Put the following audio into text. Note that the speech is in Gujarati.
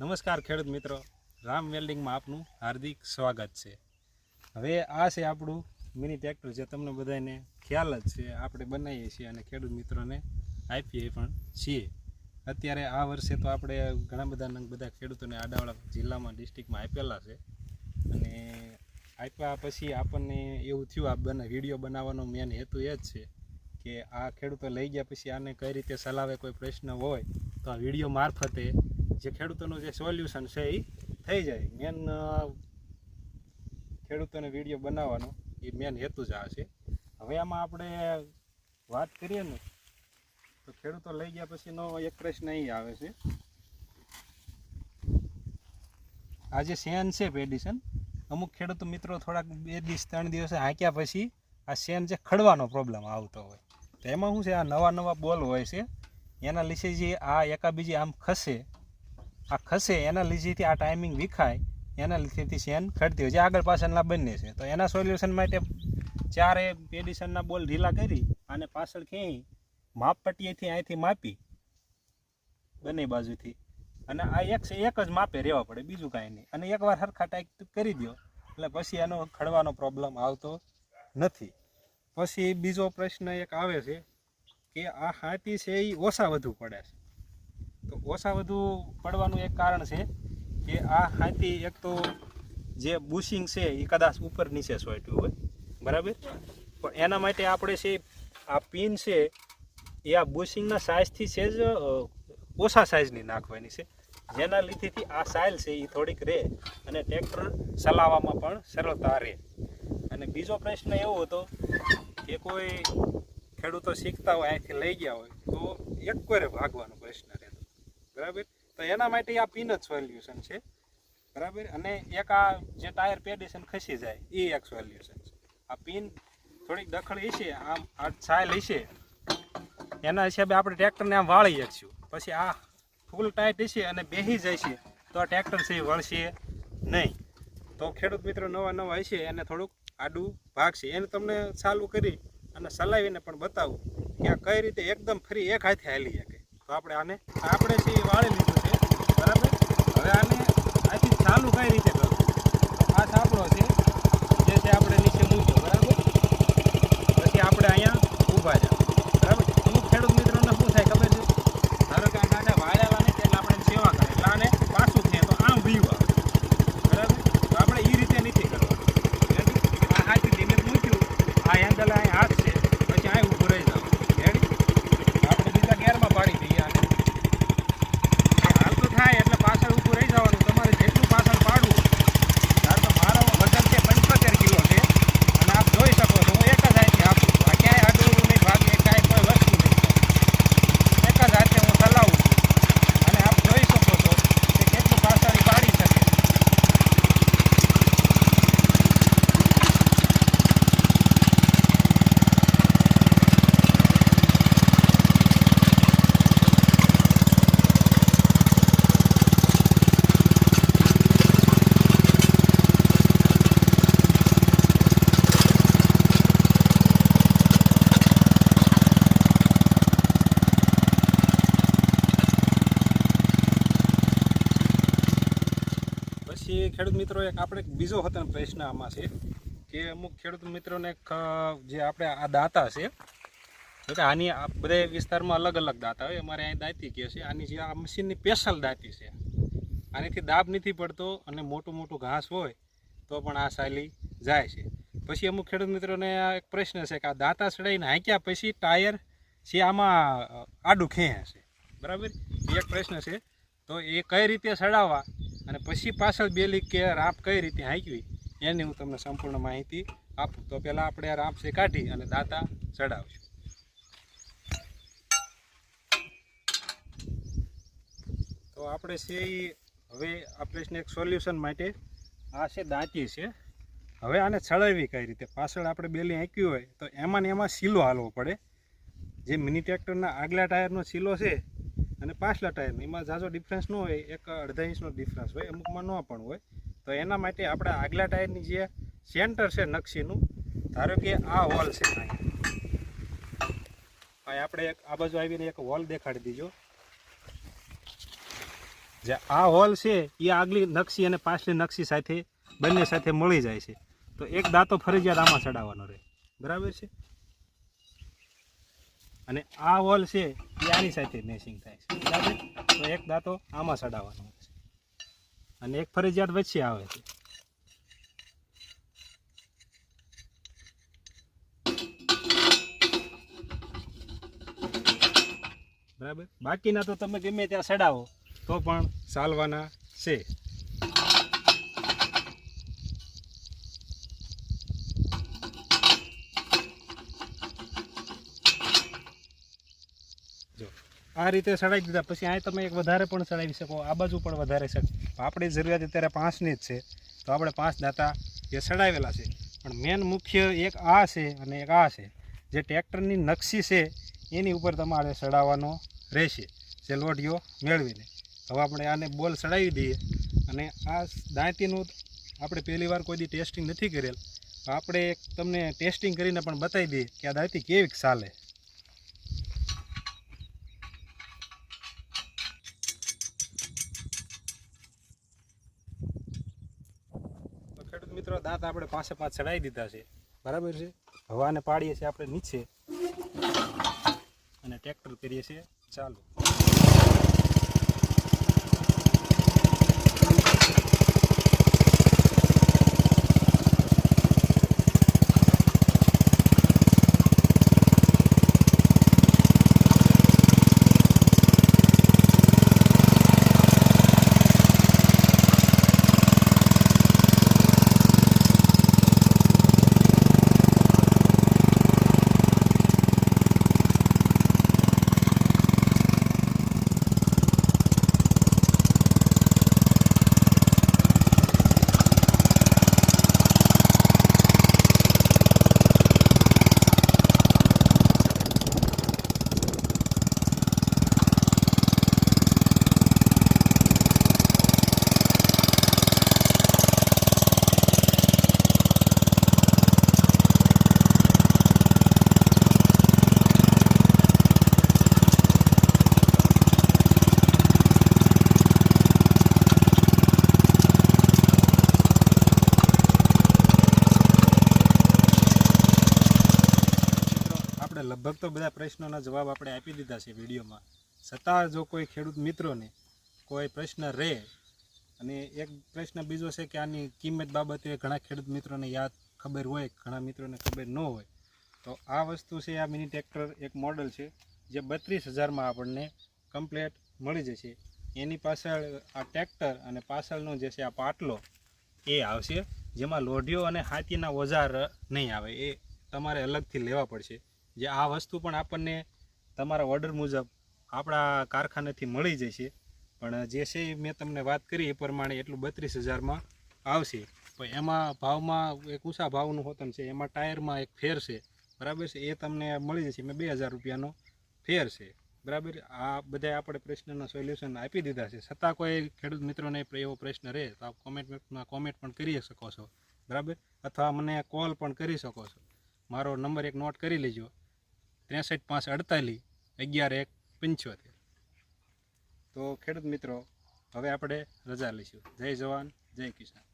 નમસ્કાર ખેડૂત મિત્રો. રામ વેલ્ડિંગમાં આપનું હાર્દિક સ્વાગત છે. હવે આ છે આપણું મિની ટ્રેક્ટર જે તમને બધાને ખ્યાલ જ છે. આપણે બનાવીએ છીએ અને ખેડૂત મિત્રોને આપીએ પણ છીએ. અત્યારે આ વર્ષે તો આપણે ઘણા બધા બધા ખેડૂતોને આડાવાળા જિલ્લામાં, ડિસ્ટ્રિક્ટમાં આપેલા છે. અને આપ્યા પછી આપણને એવું થયું, આ બને વીડિયો બનાવવાનો મેન હેતુ એ જ છે કે આ ખેડૂતો લઈ ગયા પછી આને કઈ રીતે ચલાવે કોઈ પ્રશ્ન હોય તો આ વીડિયો મારફતે જે ખેડૂતોનું જે સોલ્યુશન છે એ થઈ જાય. મેન ખેડૂતોને વીડિયો બનાવવાનો એ મેન હેતુ જ આ છે. હવે આમાં આપણે વાત કરીએ ને, તો ખેડૂતો લઈ ગયા પછીનો એક પ્રશ્ન અહીં આવે છે. આ જે સેન છે પેડિશન, અમુક ખેડૂત મિત્રો થોડાક બે દિવસ, ત્રણ દિવસે હાંક્યા પછી આ સેન જે ખડવાનો પ્રોબ્લેમ આવતો હોય. તો એમાં શું છે? આ નવા નવા બોલ હોય છે. એના લીધે જે આ એકાબીજી આમ ખસે આ ખસે, એના લીધેથી આ ટાઈમિંગ વિખાય, એના લીધેથી શેન ખડતી હોય જે આગળ પાછળના બંને છે. તો એના સોલ્યુશન માટે ચારે પેડિશનના બોલ ઢીલા કરી અને પાછળ ક્યાંય માપપટ્ટીએથી અહીંથી માપી બંને બાજુથી. અને આ એક છે, એક જ માપે રહેવા પડે, બીજું કાંઈ નહીં. અને એકવાર હરખા ટાઈક કરી દો એટલે પછી એનો ખડવાનો પ્રોબ્લેમ આવતો નથી. પછી બીજો પ્રશ્ન એક આવે છે કે આ હાથી છે એ ઓછા વધુ પડે છે. ઓછા વધુ પડવાનું એક કારણ છે કે આ હાથી એક તો જે બુશિંગ છે એ કદાચ ઉપર નીચે સોટ્યું હોય, બરાબર? પણ એના માટે આપણે છે આ પિન છે એ આ બુશિંગના સાઇઝથી છે જ ઓછા સાઇઝની નાખવાની છે. જેના લીધેથી આ સાઇલ છે એ થોડીક રહે અને ટ્રેક્ટર ચલાવવામાં પણ સરળતા રહે. અને બીજો પ્રશ્ન એવો હતો કે કોઈ ખેડૂતો શીખતા હોય, અહીંથી લઈ ગયા હોય, તો એક ભાગવાનો પ્રશ્ન બરાબર? તો એના માટે આ પિન જ સોલ્યુશન છે. બરાબર? અને એક આ જે ટાયર પેડિશન ખસી જાય, એ એક સોલ્યુશન છે. આ પિન થોડીક દખલ હશે આમ આ છાલ હશે એના હિસાબે આપણે ટ્રેક્ટરને આમ વાળી શકશું પછી આ ફૂલ ટાઈટ હશે અને બેસી જાય છે, તો આ ટ્રેક્ટર છે વળશે નહીં. તો ખેડૂત મિત્રો નવા નવા હશે, એને થોડુંક આડું ભાગશે. એને તમને ચાલુ કરી અને ચલાવીને પણ બતાવું કે આ કઈ રીતે એકદમ ફરી એક હાથે હાલી શકે. તો આપણે આને આપણે છે વાળી લીધું છે, બરાબર? હવે આને આથી ચાલુ કઈ રીતે કરવું આ સાંભળો છે જે છે આપણે નીચે મૂક્યો બરાબર પછી આપણે અહીંયા ઊભા રહ્યા બરાબર અમુક ખેડૂત મિત્રોને શું થાય ખબર છે ધારો કે આ ગાડા વાળેલા નથી એટલે આપણે સેવા કરે એટલે આને પાછું છે તો આમ ભીવા બરાબર તો આપણે એ રીતે નથી કરવાનું રેડી આ હાથથી ધીમે મૂક્યું આ એંગલ અહીં હાથ છે પછી અહીં ઊભું રહી જાવ રેડી આપણે બીજા ગેરમાં પાડી દઈએ આને એ હાલતું થાય એટલે પાછળ ઊભું રહી જવાનું તમારે જેટલું પાછળ પાડવું ધારો કે મારો વજન છે પંચોતેર કિલો છે અને આપ જોઈ શકો છો હું એક જ હાથે આપું છું આ ક્યાંય આડું નહીં ભાગે કાંઈ કોઈ વસ્તુ નહીં એક જ હાથે હું ચલાવું છું અને આપ જોઈ શકો છો કે કેટલું પાછળ ઈ પાડી શકે ખેડૂત મિત્રો, એક આપણે બીજો હતો પ્રશ્ન આમાં છે કે અમુક ખેડૂત મિત્રોને જે આપણે આ દાતા છે કે આની બધા વિસ્તારમાં અલગ અલગ દાતા હોય. અમારે અહીં દાંતી કહે છે, આની જે આ મશીનની સ્પેશિયલ દાંતી છે. આનીથી દાબ નથી પડતો અને મોટું મોટું ઘાસ હોય તો પણ આ સાલી જાય છે. પછી અમુક ખેડૂત મિત્રોને એક પ્રશ્ન છે કે આ દાંતા ચડાવીને હાંક્યા પછી ટાયર છે આમાં આડું ખેંચે બરાબર? એક પ્રશ્ન છે. તો એ કઈ રીતે ચડાવવા અને પછી પાછળ બેલી કે રાપ કઈ રીતે હાંકવી એની હું તમને સંપૂર્ણ માહિતી આપું. તો પહેલાં આપણે આ રાપ છે કાઢી અને દાંતા ચડાવશું. તો આપણે છે એ હવે આ પ્રશ્ન એક સોલ્યુશન માટે આ છે દાંતી છે. હવે આને ચડાવવી કઈ રીતે? પાછળ આપણે બેલી હાંકવી હોય તો એમાં ને એમાં સીલો હાલવો પડે. જે મિની ટ્રેક્ટરના આગલા ટાયરનો સીલો છે અને પાછલા ટાયરની, એમાં ઝાઝો ડિફરન્સ ન હોય, એક અડધા ઇંચનો ડિફરન્સ હોય, અમુકમાં ન પણ હોય. તો એના માટે આપણે આગલા ટાયરની જે સેન્ટર છે નકશીનું, ધારો કે આ હોલ છે અહીં આપણે એક, આ બાજુ આવીને એક હોલ દેખાડી દીજો. જે આ હોલ છે, એ આગલી નકશી અને પાછલી નકશી સાથે, બંને સાથે મળી જાય છે. તો એક દાંતો ફરજિયાત આમાં ચડાવવાનો રહે. બરાબર છે? અને આ હોલ છે એ આની સાથે મેચિંગ થાય છે. બરાબર? તો એક દાંતો આમાં ચડાવવાનો છે. અને એક ફરજિયાત વચ્ચે આવે છે. બરાબર? બાકીના તો તમે ગમે ત્યાં ચડાવો તો પણ ચાલવાના છે જો આ રીતે ચડાવી દીધા. પછી અહીં તમે એક વધારે પણ ચડાવી શકો. આ બાજુ પણ વધારે છે. આપણી જરૂરિયાત અત્યારે પાંચની જ છે. તો આપણે પાંચ દાંતા જે ચડાવેલા છે. પણ મેન મુખ્ય એક આ છે અને એક આ છે. જે ટ્રેક્ટરની નકશી છે, એની ઉપર તમારે ચડાવવાનો રહેશે. જે લોઢીઓ મેળવીને. હવે આપણે આને બોલ ચડાવી દઈએ. અને આ દાંતીનું આપણે પહેલી વાર કોઈ દી ટેસ્ટિંગ નથી કરેલ. આપણે એક તમને ટેસ્ટિંગ કરીને પણ બતાવી દઈએ કે આ દાંતી કેવી ચાલે તો ખેડૂત મિત્રો દાંત આપણે પાસે પાંચ ચડાવી દીધા છે. બરાબર છે? હવાને પાડીએ છીએ આપણે નીચે. અને ટ્રેક્ટર કરીએ છીએ. ચાલુ મિત્રો આપણે લગભગ તો બધા પ્રશ્નોના જવાબ આપણે આપી દીધા છે વિડીયોમાં. છતાં જો કોઈ ખેડૂત મિત્રોને કોઈ પ્રશ્ન રહે અને એક પ્રશ્ન બીજો છે કે આની કિંમત બાબતે ઘણા ખેડૂત મિત્રોને યાદ ખબર હોય, ઘણા મિત્રોને ખબર ન હોય, તો આ વસ્તુ છે, આ મિની ટ્રેક્ટર એક મોડલ છે, જે બત્રીસ હજારમાં આપણને કમ્પ્લેટ મળી જશે. એની પાછળ આ ટ્રેક્ટર અને પાછળનો જે છે આ પાટલો, એ આવશે, જેમાં લોઢીઓ અને હાથીના ઓજાર નહીં આવે, એ તમારે અલગથી લેવા પડશે. જે આ વસ્તુ પણ આપણને તમારા ઓર્ડર મુજબ આપણા કારખાનેથી મળી જશે. પણ જે છે મેં તમને વાત કરી એ પ્રમાણે એટલું બત્રીસ હજારમાં આવશે. પણ એમાં ભાવમાં એક ઊંચા ભાવનું હોતન છે. એમાં ટાયરમાં એક ફેર છે. બરાબર છે? એ તમને મળી જશે. મેં બે હજાર રૂપિયાનો ફેર છે. બરાબર? આ બધા આપણે પ્રશ્નના સોલ્યુશન આપી દીધા છે. છતાં કોઈ ખેડૂત મિત્રોને એવો પ્રશ્ન રહે તો આપ કોમેન્ટમાં કોમેન્ટ પણ કરી શકો છો. બરાબર? અથવા મને કોલ પણ કરી શકો છો. મારો નંબર એક નોટ કરી લેજો. ત્રેસઠ પાંચ અડતાલીસ, અગિયાર એક પંચોતેર. તો ખેડૂત મિત્રો, હવે આપણે રજા લઈશું. જય જવાન, જય કિસાન.